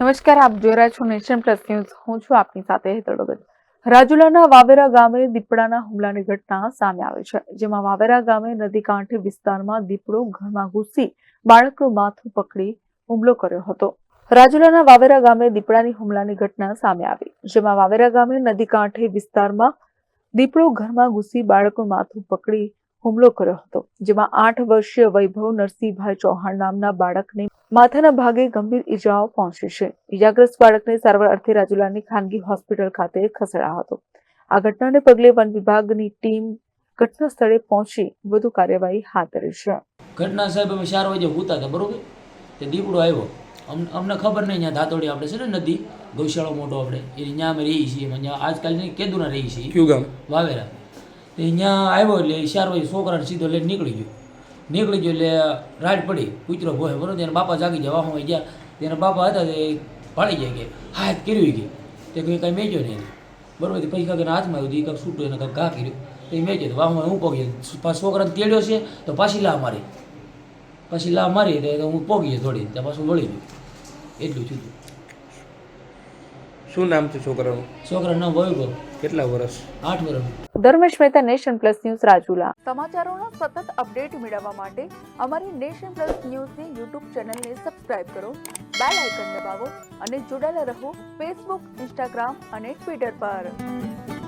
નમસ્કાર, આપ જોઈ રહ્યા છો નેશન પ્લસ ન્યૂઝ. હું છું આપની સાથે હેતલ રાજુલાના વાવેરા ગામે દીપડાના હુમલાની ઘટના સામે આવી છે, જેમાં વાવેરા ગામે નદી કાંઠે વિસ્તારમાં દીપડો ઘરમાં ઘૂસી બાળકનું માથું પકડી હુમલો કર્યો હતો. રાજુલાના વાવેરા ગામે દીપડાની હુમલાની ઘટના સામે આવી, જેમાં વાવેરા ગામે નદી કાંઠે વિસ્તારમાં દીપડો ઘરમાં ઘૂસી બાળકનું માથું પકડી હુમલો કર્યો હતો જેમાં આઠ વર્ષીય વૈભવ નરસિંહભાઈ ચૌહાણ નામના બાળકને માથાના ભાગે ગંભીર ઈજાઓ પહોંચી છે. ઈજાગ્રસ્ત બાળકને સારવાર અર્થે રાજુલાની ખાનગી હોસ્પિટલ ખાતે ખસેડાયો હતો. આ ઘટનાને પગલે વન વિભાગની ટીમ ઘટના સ્થળે પહોંચી વધુ કાર્યવાહી હાથ ધરી છે. ઘટના સાહેબ અમે ચાર વાગે હુતા હતા બરોબર? તે દીપડો આવ્યો. અમ અમને ખબર નહીં ત્યાં ધાતોડી આપણે છે ને નદી ગૌશાળો મોટો આપણે એ ત્યાં અમે રહીએ છીએ અમે આજકાલ નહીં કેદુના રહીએ છીએ. વાવેરા. તે ત્યાં આવ્યો એટલે ચાર વાગે છોકરાને સીધો લઈને નીકળી ગયો. નીકળી ગયો એટલે રાડ પડી કૂતરો ભોય બરોબર એના બાપા જાગી ગયા, વાહમાં ગયા. તેના બાપા હતા તે ભાળી ગયા કે હાથ કર્યું કે. તે કંઈ કાંઈ મેજો નહીં. બરોબર પછી કાંઈક હાથમાં આવ્યું કાંઈક છૂટું એને કાંઈક ઘા કર્યું. તો એ મેજો વાહમાં હું પોગી છોકરાને તેડ્યો છે, તો પાછી લા મારી. પછી લા મારી તો હું પોગી થોડી, ત્યાં પાછું વળી ગયું. એટલું થયું. શું નામ છે છોકરાનું? છોકરાનું નામ વૈભવ. કેટલા વર્ષ? આઠ વર્ષ. Dharmesh Mehta Nation plus news Rajula. સમાચારોના સતત અપડેટ મેળવવા માટે અમારી નેશન પ્લસ ન્યૂઝની યુટ્યુબ ચેનલને સબસ્ક્રાઇબ કરો બેલ આઇકન દબાવો અને જોડાયેલા રહો ફેસબુક ઇન્સ્ટાગ્રામ અને ટ્વિટર પર.